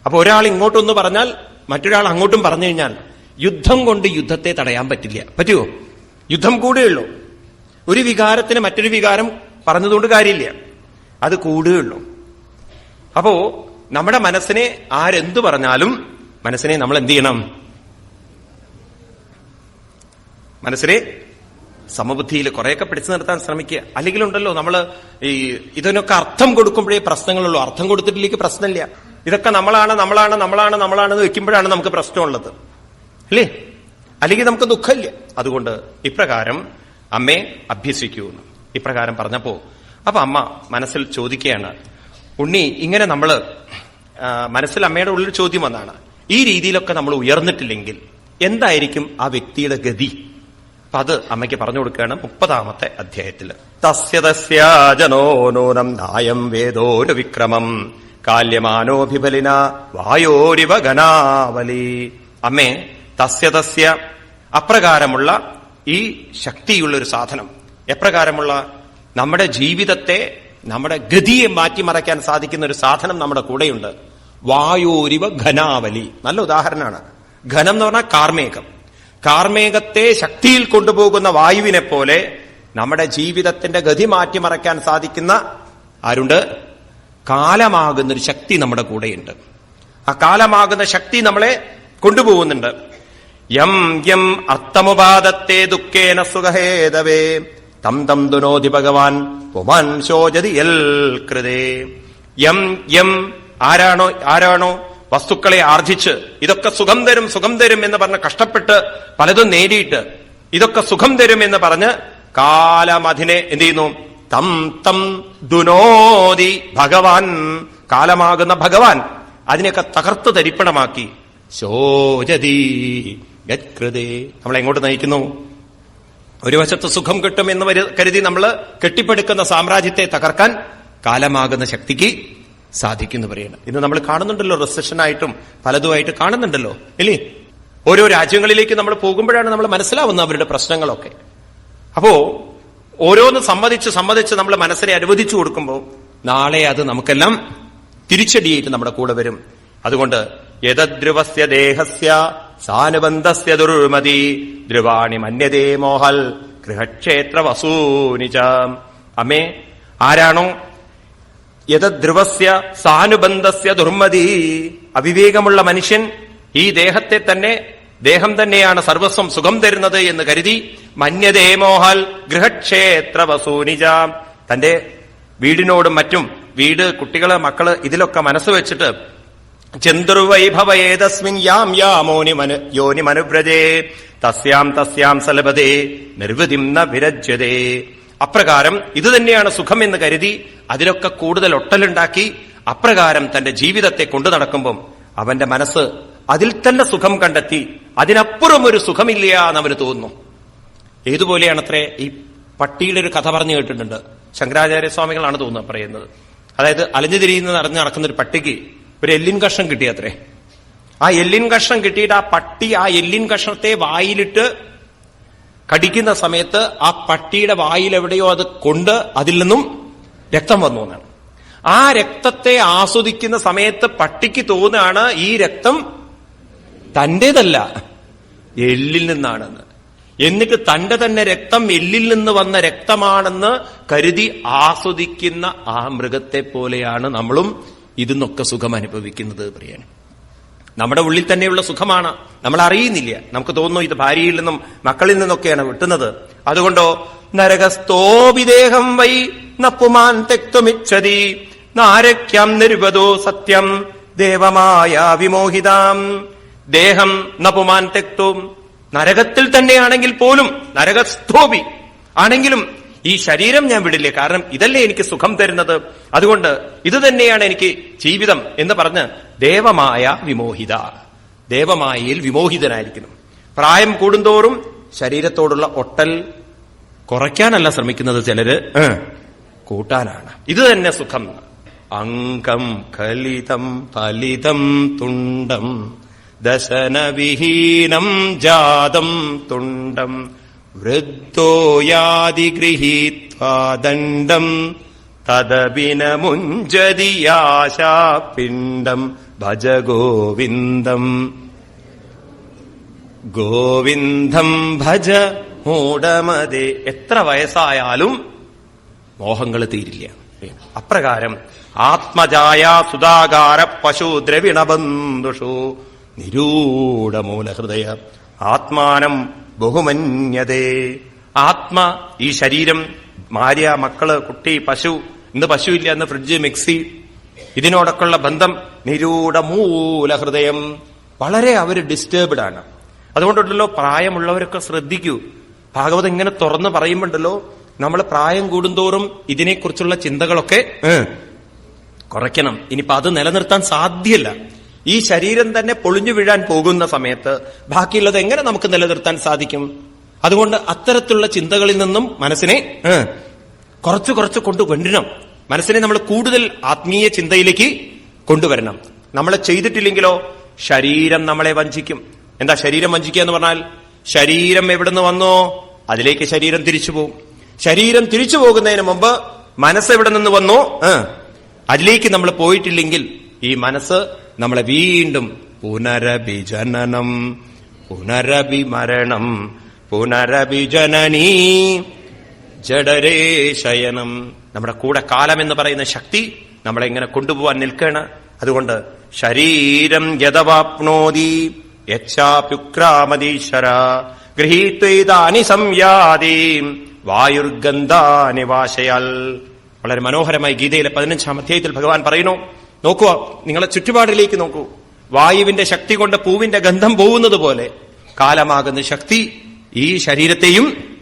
അപ്പൊ ഒരാൾ ഇങ്ങോട്ടൊന്ന് പറഞ്ഞാൽ മറ്റൊരാൾ അങ്ങോട്ടും പറഞ്ഞു കഴിഞ്ഞാൽ യുദ്ധം കൊണ്ട് യുദ്ധത്തെ തടയാൻ പറ്റില്ല. പറ്റുമോ യുദ്ധം കൂടെയുള്ളൂ. ഒരു വികാരത്തിന് മറ്റൊരു വികാരം പറഞ്ഞതുകൊണ്ട് കാര്യമില്ല. അത് കൂടുകയുള്ളൂ അപ്പോ നമ്മുടെ മനസ്സിനെ ആരെന്തു പറഞ്ഞാലും മനസ്സിനെ നമ്മൾ എന്ത് ചെയ്യണം? മനസ്സിനെ സമബുദ്ധിയിൽ കുറെയൊക്കെ പിടിച്ചു നിർത്താൻ ശ്രമിക്കുക. അല്ലെങ്കിൽ ഉണ്ടല്ലോ നമ്മൾ ഈ ഇതിനൊക്കെ അർത്ഥം കൊടുക്കുമ്പോഴേ പ്രശ്നങ്ങളുള്ളൂ. അർത്ഥം കൊടുത്തിട്ടില്ലെങ്കിൽ പ്രശ്നമില്ല. ഇതൊക്കെ നമ്മളാണ് നമ്മളാണ് നമ്മളാണ് നമ്മളാണെന്ന് വെക്കുമ്പോഴാണ് നമുക്ക് പ്രശ്നമുള്ളത്. അല്ലേ? അല്ലെങ്കിൽ നമുക്ക് ദുഃഖമില്ല. അതുകൊണ്ട് ഇപ്രകാരം അമ്മയെ അഭ്യസിക്കൂ ഇപ്രകാരം പറഞ്ഞപ്പോ അപ്പൊ അമ്മ മനസ്സിൽ ചോദിക്കുകയാണ് ഉണ്ണി ഇങ്ങനെ നമ്മൾ മനസ്സിൽ അമ്മയുടെ ഉള്ളിൽ ചോദ്യം വന്നാണ്. ഈ രീതിയിലൊക്കെ നമ്മൾ ഉയർന്നിട്ടില്ലെങ്കിൽ എന്തായിരിക്കും ആ വ്യക്തിയുടെ ഗതി? അപ്പൊ അത് അമ്മയ്ക്ക് പറഞ്ഞു കൊടുക്കുകയാണ് മുപ്പതാമത്തെ അധ്യായത്തിൽ വേദോരു വിക്രമം കാല്യമാനോഭിബലിന വായോരിവ ഗനാവലി അമ്മേ തസ്യ തസ്യ അപ്രകാരമുള്ള ഈ ശക്തിയുള്ള ഒരു സാധനം. എപ്രകാരമുള്ള നമ്മുടെ ജീവിതത്തെ നമ്മുടെ ഗതിയെ മാറ്റിമറയ്ക്കാൻ സാധിക്കുന്ന ഒരു സാധനം നമ്മുടെ കൂടെയുണ്ട്. വായോരിവ ഘനാവലി. നല്ല ഉദാഹരണമാണ്. ഘനം എന്ന് പറഞ്ഞാൽ കാർമേകം കാർമേകത്തെ ശക്തിയിൽ കൊണ്ടുപോകുന്ന വായുവിനെ പോലെ നമ്മുടെ ജീവിതത്തിന്റെ ഗതി മാറ്റിമറയ്ക്കാൻ സാധിക്കുന്ന ആരുണ്ട്? കാലമാകുന്ന ഒരു ശക്തി നമ്മുടെ കൂടെയുണ്ട്. ആ കാലമാകുന്ന ശക്തി നമ്മളെ കൊണ്ടുപോകുന്നുണ്ട്. യം യം അർത്ഥമുപാദത്തെ ദുഃഖേന സുഖഹേതവേ. തം തം ദുനോധി ഭഗവാൻ പുമാൻ ശോചതി എൽ കൃതേ. യം യം ആരാണോ ആരാണോ വസ്തുക്കളെ ആർജിച്ച് ഇതൊക്കെ സുഖം തരും സുഖം തരും എന്ന് പറഞ്ഞ് കഷ്ടപ്പെട്ട് പലതും നേടിയിട്ട് ഇതൊക്കെ സുഖം തരും എന്ന് പറഞ്ഞ് കാലം അതിനെ എന്ത് ചെയ്യുന്നു? തം തം ദുനോതി ഭഗവാൻ കാലമാകുന്ന ഭഗവാൻ അതിനെയൊക്കെ തകർത്ത് തരിപ്പണമാക്കി. ശോചതി യത്കൃതേ. നമ്മളെ എങ്ങോട്ട് നയിക്കുന്നു? ഒരു വശത്ത് സുഖം കിട്ടും എന്ന് കരുതി നമ്മൾ കെട്ടിപ്പടുക്കുന്ന സാമ്രാജ്യത്തെ തകർക്കാൻ കാലമാകുന്ന ശക്തിക്ക് സാധിക്കുന്നു പറയണം. ഇന്ന് നമ്മൾ കാണുന്നുണ്ടല്ലോ റിസഷനായിട്ടും പലതുമായിട്ട് കാണുന്നുണ്ടല്ലോ ഇല്ലേ? ഓരോ രാജ്യങ്ങളിലേക്ക് നമ്മൾ പോകുമ്പോഴാണ് നമ്മൾ മനസ്സിലാവുന്ന അവരുടെ പ്രശ്നങ്ങളൊക്കെ. അപ്പോ ഓരോന്ന് സമ്മതിച്ച് സമ്മതിച്ച് നമ്മൾ മനസ്സിനെ അനുവദിച്ചു കൊടുക്കുമ്പോൾ നാളെ അത് നമുക്കെല്ലാം തിരിച്ചടിയായിട്ട് നമ്മുടെ കൂടെ വരും. അതുകൊണ്ട് യഥദ്രുവസ്യ ദേഹസ്യ സാനുബന്ധസ്യ ദുർമതി. ധ്രുവാണി മന്യതേ മോഹൽ. ഗൃഹക്ഷേത്ര വസൂനിച അമ്മേ ആരാണോ? യഥദ്രുവസ്യ സാനുബന്ധസ്യ ദുർമതി. അവിവേകമുള്ള മനുഷ്യൻ ഈ ദേഹത്തെ തന്നെ ദേഹം തന്നെയാണ് സർവസ്വം സുഖം തരുന്നത് എന്ന് കരുതി മന്യതേ മോഹൽ ഗൃഹക്ഷേത്ര വസൂനിജ തന്റെ വീടിനോടും മറ്റും വീട് കുട്ടികൾ മക്കൾ ഇതിലൊക്കെ മനസ്സ് വെച്ചിട്ട് ചന്ദ്രുവൈഭവയേതസ്മിൻ യാം യാമോനി മനു യോനി മനുവ്രജേ തസ്യാം തസ്യാം സലഭതേ നിർവൃതിം ന വിരജ്യതേ അപ്രകാരം ഇത് തന്നെയാണ് സുഖം എന്ന് കരുതി അതിലൊക്കെ കൂടുതൽ ഒട്ടലുണ്ടാക്കി അപ്രകാരം തന്റെ ജീവിതത്തെ കൊണ്ടു നടക്കുമ്പം അവന്റെ മനസ്സ് അതിൽ തന്നെ സുഖം കണ്ടെത്തി അതിനപ്പുറം ഒരു സുഖമില്ല എന്ന് അവന് തോന്നുന്നു. ഏതുപോലെയാണത്രേ ഈ പട്ടിയുടെ ഒരു കഥ പറഞ്ഞു കേട്ടിട്ടുണ്ട്. ശങ്കരാചാര്യ സ്വാമികളാണ് തോന്നുന്നത് പറയുന്നത്. അതായത് അലഞ്ഞു തിരിയുന്ന നടന്ന് നടക്കുന്ന ഒരു പട്ടിക്ക് ഒരു എല്ലിൻ കഷ്ണം കിട്ടിയത്രേ. ആ എല്ലിൻ കഷ്ണം കിട്ടിയിട്ട് ആ പട്ടി ആ എല്ലിൻ കഷ്ണത്തെ വായിലിട്ട് കടിക്കുന്ന സമയത്ത് ആ പട്ടിയുടെ വായിൽ എവിടെയോ അത് കൊണ്ട് അതിൽ നിന്നും രക്തം വന്നു എന്നാണ്. ആ രക്തത്തെ ആസ്വദിക്കുന്ന സമയത്ത് പട്ടിക്ക് തോന്നുകയാണ് ഈ രക്തം തന്റേതല്ല എല്ലിൽ നിന്നാണെന്ന്. എന്നിട്ട് തന്റെ തന്നെ രക്തം എല്ലിൽ നിന്ന് വന്ന രക്തമാണെന്ന് കരുതി ആസ്വദിക്കുന്ന ആ മൃഗത്തെ പോലെയാണ് നമ്മളും ഇതിന്നൊക്കെ സുഖം അനുഭവിക്കുന്നത് പറയാൻ നമ്മുടെ ഉള്ളിൽ തന്നെയുള്ള സുഖമാണ്. നമ്മൾ അറിയുന്നില്ല. നമുക്ക് തോന്നുന്നു ഇത് ഭാര്യയിൽ നിന്നും മക്കളിൽ നിന്നൊക്കെയാണ് വിട്ടുന്നത്. അതുകൊണ്ടോ നരകസ്തോപിദേഹം വൈ നപ്പുമാൻ തെക്തുമിച്ഛതി നാരക്യം നിരുപതോ സത്യം ദേവമായ വിമോഹിതാം. ദേഹം നപുമാൻ തെക്തും. നരകത്തിൽ തന്നെയാണെങ്കിൽ പോലും നരകസ്തോപി ആണെങ്കിലും ഈ ശരീരം ഞാൻ വിടില്ല? കാരണം ഇതല്ലേ എനിക്ക് സുഖം തരുന്നത്. അതുകൊണ്ട് ഇത് തന്നെയാണ് എനിക്ക് ജീവിതം എന്ന് പറഞ്ഞ് ദേവമായ വിമോഹിത. ദേവമായയിൽ വിമോഹിതനായിരിക്കുന്നു പ്രായം കൂടുന്തോറും ശരീരത്തോടുള്ള ഒട്ടൽ കുറയ്ക്കാനല്ല ശ്രമിക്കുന്നത് ചിലര്. കൂട്ടാനാണ്. ഇത് തന്നെ സുഖം. അങ്കം കലിതം ഫലിതം തുണ്ടം. ദശനവിഹീനം ജാതം തുണ്ടം. വൃദ്ധോ യാതി ദണ്ഡം തദപിനമുഞ്ചതിയാശാപിണ്ഡം ഭജ ഗോവിന്ദം. ഗോവിന്ദം ഭജ മൂടമതേ. എത്ര വയസ്സായാലും മോഹങ്ങൾ തീരില്ല. അപ്രകാരം ആത്മജായ സുധാകാര പശു ദ്രവിണബന്ധുഷു നിരൂഢമൂലഹൃദയ. ആത്മാനം ബഹുമന്യതേ. ആത്മ ഈ ശരീരം ഭാര്യ മക്കൾ കുട്ടി പശു ഇന്ന് പശുവില്ല ഇന്ന് ഫ്രിഡ്ജ് മിക്സി ഇതിനോടൊക്കെയുള്ള ബന്ധം നിരൂഢമൂല ഹൃദയം. വളരെ അവർ ഡിസ്റ്റേബ്ഡ് ആണ്. അതുകൊണ്ടുണ്ടല്ലോ പ്രായമുള്ളവരൊക്കെ ശ്രദ്ധിക്കൂ. ഭാഗവതം ഇങ്ങനെ തുറന്ന് പറയുമ്പോണ്ടല്ലോ നമ്മൾ പ്രായം കൂടുന്തോറും ഇതിനെക്കുറിച്ചുള്ള ചിന്തകളൊക്കെ കുറയ്ക്കണം. ഇനിയിപ്പോ അത് നിലനിർത്താൻ സാധ്യല്ല. ഈ ശരീരം തന്നെ പൊളിഞ്ഞു വീഴാൻ പോകുന്ന സമയത്ത് ബാക്കിയുള്ളത് എങ്ങനെ നമുക്ക് നിലനിർത്താൻ സാധിക്കും? അതുകൊണ്ട് അത്തരത്തിലുള്ള ചിന്തകളിൽ നിന്നും മനസ്സിനെ കുറച്ചു കുറച്ച് കൊണ്ടുവരണം മനസ്സിനെ നമ്മൾ കൂടുതൽ ആത്മീയ ചിന്തയിലേക്ക് കൊണ്ടുവരണം. നമ്മൾ ചെയ്തിട്ടില്ലെങ്കിലോ ശരീരം നമ്മളെ വഞ്ചിക്കും. എന്താ ശരീരം വഞ്ചിക്കുക എന്ന് പറഞ്ഞാൽ ശരീരം എവിടുന്ന് വന്നോ അതിലേക്ക് ശരീരം തിരിച്ചു പോകും ശരീരം തിരിച്ചു പോകുന്നതിന് മുമ്പ് മനസ്സ് എവിടെ നിന്ന് വന്നോ അതിലേക്ക് നമ്മൾ പോയിട്ടില്ലെങ്കിൽ ഈ മനസ്സ് നമ്മളെ വീണ്ടും പുനരഭിജനനം പുനരഭിമരണം പുനരഭിജനനീ ജഡരേ ശയനം. നമ്മുടെ കൂടെ കാലം എന്ന് പറയുന്ന ശക്തി നമ്മളെ ഇങ്ങനെ കൊണ്ടുപോവാൻ നിൽക്കുകയാണ് അതുകൊണ്ട് ശരീരം യഥവാപ്നോതി യക്ഷാപ്യുക്രാമതീശ്വര ഗൃഹീത്വൈതാനി സംയാതി വായുർഗന്ധാനി വാശയാൽ വളരെ മനോഹരമായി ഗീതയിലെ പതിനഞ്ചാം അധ്യായത്തിൽ ഭഗവാൻ പറയുന്നു നോക്കുക നിങ്ങളെ ചുറ്റുപാടിലേക്ക് നോക്കൂ. വായുവിന്റെ ശക്തി കൊണ്ട് പൂവിന്റെ ഗന്ധം പോകുന്നത് പോലെ കാലമാകുന്ന ശക്തി ഈ ശരീരത്തെയും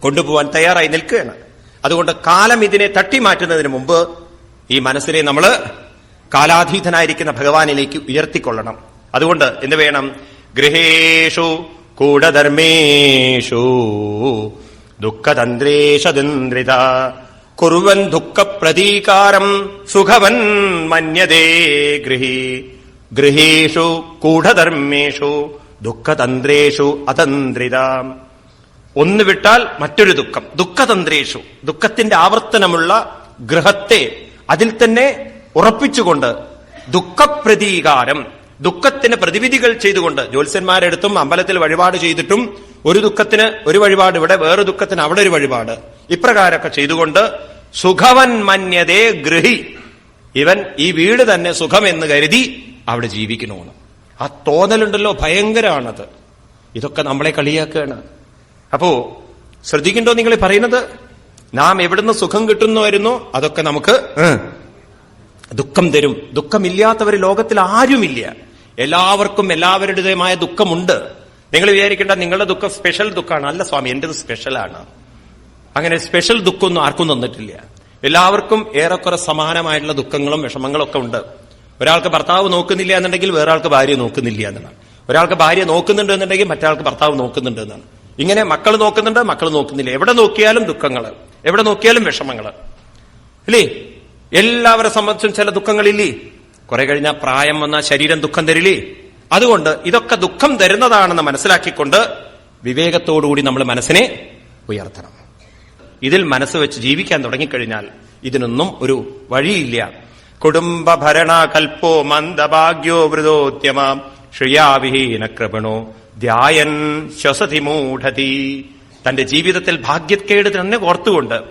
കൊണ്ടുപോകാൻ തയ്യാറായി നിൽക്കുകയാണ്. അതുകൊണ്ട് കാലം ഇതിനെ തട്ടി മാറ്റുന്നതിന് മുമ്പ് ഈ മനസ്സിനെ നമ്മൾ കാലാതീതനായിരിക്കുന്ന ഭഗവാനിലേക്ക് ഉയർത്തിക്കൊള്ളണം. അതുകൊണ്ട് എന്ത് വേണം? ഗൃഹേഷു കൂടധർമ്മേഷു ദുഃഖതന്ത്രേഷതന്ത്രിത കുറുവൻ ദുഃഖപ്രതീകാരം സുഖവൻ മന്യതേ ഗൃഹി. ഗൃഹേഷു ഗൂഢധർമ്മേഷു ദുഃഖതന്ത്രേഷു അതന്ത്രിത. ഒന്ന് വിട്ടാൽ മറ്റൊരു ദുഃഖം ദുഃഖതന്ത്രേഷു. ദുഃഖത്തിന്റെ ആവർത്തനമുള്ള ഗൃഹത്തെ അതിൽ തന്നെ ഉറപ്പിച്ചുകൊണ്ട് ദുഃഖപ്രതീകാരം ദുഃഖത്തിന് പ്രതിവിധികൾ ചെയ്തുകൊണ്ട് ജ്യോത്സ്യന്മാരെടുത്തും അമ്പലത്തിൽ വഴിപാട് ചെയ്തിട്ടും ഒരു ദുഃഖത്തിന് ഒരു വഴിപാട് ഇവിടെ വേറെ ദുഃഖത്തിന് അവിടെ ഒരു വഴിപാട്. ഇപ്രകാരമൊക്കെ ചെയ്തുകൊണ്ട് സുഖവൻ മന്യതേ ഗ്രഹി ഇവൻ ഈ വീട് തന്നെ സുഖമെന്ന് കരുതി അവിടെ ജീവിക്കണമെന്ന് ആ തോന്നലുണ്ടല്ലോ ഭയങ്കരമാണത് ഇതൊക്കെ നമ്മളെ കളിയാക്കുകയാണ് അപ്പോ ശ്രദ്ധിക്കണ്ടോ നിങ്ങൾ പറയുന്നത്? നാം എവിടുന്ന് സുഖം കിട്ടുന്നു വരുന്നോ അതൊക്കെ നമുക്ക് ദുഃഖം തരും. ദുഃഖമില്ലാത്തവർ ലോകത്തിൽ ആരുമില്ല. എല്ലാവർക്കും എല്ലാവരുടേതുമായ ദുഃഖമുണ്ട്. നിങ്ങൾ വിചാരിക്കേണ്ട നിങ്ങളുടെ ദുഃഖം സ്പെഷ്യൽ ദുഃഖമാണ്. അല്ല സ്വാമി എന്റേത് സ്പെഷ്യലാണ് അങ്ങനെ സ്പെഷ്യൽ ദുഃഖമൊന്നും ആർക്കും തന്നിട്ടില്ല. എല്ലാവർക്കും ഏറെക്കുറെ സമാനമായിട്ടുള്ള ദുഃഖങ്ങളും വിഷമങ്ങളും ഒക്കെ ഉണ്ട്. ഒരാൾക്ക് ഭർത്താവ് നോക്കുന്നില്ല എന്നുണ്ടെങ്കിൽ വേറൊരാൾക്ക് ഭാര്യ നോക്കുന്നില്ല എന്നാണ്. ഒരാൾക്ക് ഭാര്യ നോക്കുന്നുണ്ട് എന്നുണ്ടെങ്കിൽ മറ്റൊരാൾക്ക് ഭർത്താവ് നോക്കുന്നുണ്ട് എന്നാണ്. ഇങ്ങനെ മക്കൾ നോക്കുന്നുണ്ട് മക്കൾ നോക്കുന്നില്ല. എവിടെ നോക്കിയാലും ദുഃഖങ്ങൾ എവിടെ നോക്കിയാലും വിഷമങ്ങൾ അല്ലേ എല്ലാവരെ സംബന്ധിച്ചും ചില ദുഃഖങ്ങളില്ലേ? കുറെ കഴിഞ്ഞാൽ പ്രായം വന്ന ശരീരം ദുഃഖം തരില്ലേ? അതുകൊണ്ട് ഇതൊക്കെ ദുഃഖം തരുന്നതാണെന്ന് മനസ്സിലാക്കിക്കൊണ്ട് വിവേകത്തോടുകൂടി നമ്മൾ മനസ്സിനെ ഉയർത്തണം. ഇതിൽ മനസ്സ് വെച്ച് ജീവിക്കാൻ തുടങ്ങിക്കഴിഞ്ഞാൽ ഇതിനൊന്നും ഒരു വഴിയില്ല. കുടുംബ കൽപ്പോ മന്ദഭാഗ്യോ വൃതോദ്യമ ശ്രിയാവിഹീന കൃപണോ. ധ്യായൻ ശ്വസതി മൂഢതി. തന്റെ ജീവിതത്തിൽ ഭാഗ്യക്കേട് തന്നെ ഓർത്തുകൊണ്ട്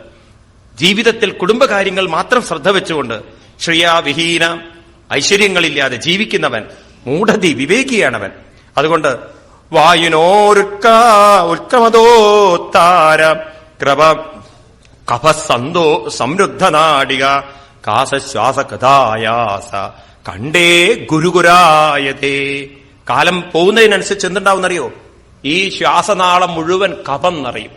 ജീവിതത്തിൽ കുടുംബകാര്യങ്ങൾ മാത്രം ശ്രദ്ധ വെച്ചുകൊണ്ട് ശ്രിയാവിഹീന ഐശ്വര്യങ്ങളില്ലാതെ ജീവിക്കുന്നവൻ മൂഢതി വിവേകിയാണവൻ. അതുകൊണ്ട് വായുനോരുക്ക ഉൽക്രമതോത്താര ക്രമ കഫസന്തോ സംരുദ്ധ നാടിക കാസശ്വാസ കഥായാസ കണ്ടേ ഗുരുഗുരായതേ. കാലം പോകുന്നതിനനുസരിച്ച് എന്തുണ്ടാവുന്നറിയോ? ഈ ശ്വാസനാളം മുഴുവൻ കഫം നിറയും.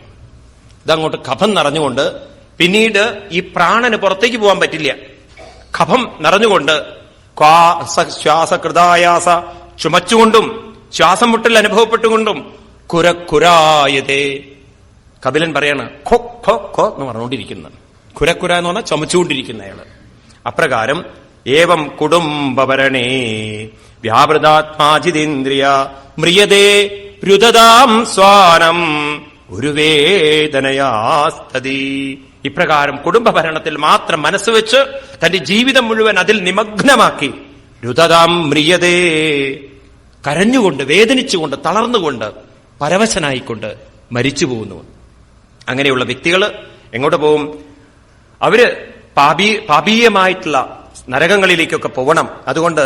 ഇതങ്ങോട്ട് കഫം നിറഞ്ഞുകൊണ്ട് പിന്നീട് ഈ പ്രാണന് പുറത്തേക്ക് പോകാൻ പറ്റില്ല. കഫം നിറഞ്ഞുകൊണ്ട് ശ്വാസകൃതായാസ ചുമച്ചുകൊണ്ടും ശ്വാസം മുട്ടൽ അനുഭവപ്പെട്ടുകൊണ്ടും കുരക്കുരായതേ. കപിലൻ പറയാണ് ഖോ ഖോ ഖോ എന്ന് പറഞ്ഞുകൊണ്ടിരിക്കുന്നത്. കുരക്കുര എന്ന് പറഞ്ഞാൽ ചുമച്ചുകൊണ്ടിരിക്കുന്ന അയാൾ അപ്രകാരം ഏവം കുടുംബവരണേ വ്യാപൃതാത്മാജിതേന്ദ്രിയ മ്രിയതേ രുദതാം സ്വാനം ഒരു വേദനയാസ്തതി. ഇപ്രകാരം കുടുംബഭരണത്തിൽ മാത്രം മനസ്സ് വെച്ച് തന്റെ ജീവിതം മുഴുവൻ അതിൽ നിമഗ്നമാക്കി. രുതതാം മ്രിയതേ. കരഞ്ഞുകൊണ്ട് വേദനിച്ചുകൊണ്ട് തളർന്നുകൊണ്ട് പരവശനായിക്കൊണ്ട് മരിച്ചു പോകുന്നു അങ്ങനെയുള്ള വ്യക്തികൾ എങ്ങോട്ട് പോവും? അവർ പാപീ പാപീയമായിട്ടുള്ള നരകങ്ങളിലേക്കൊക്കെ പോകണം അതുകൊണ്ട്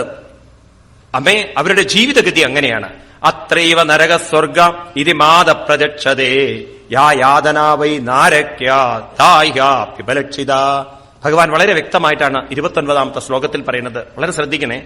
അമ്മേ അവരുടെ ജീവിതഗതി അങ്ങനെയാണ്. അത്രൈവ നരകസ്വർഗ ഇതി മാത പ്രജക്ഷതേ യാ യാതനാ വൈ നാരക്യ ഭഗവാൻ വളരെ വ്യക്തമായിട്ടാണ് ഇരുപത്തൊൻപതാമത്തെ ശ്ലോകത്തിൽ പറയുന്നത്. വളരെ ശ്രദ്ധിക്കണേ.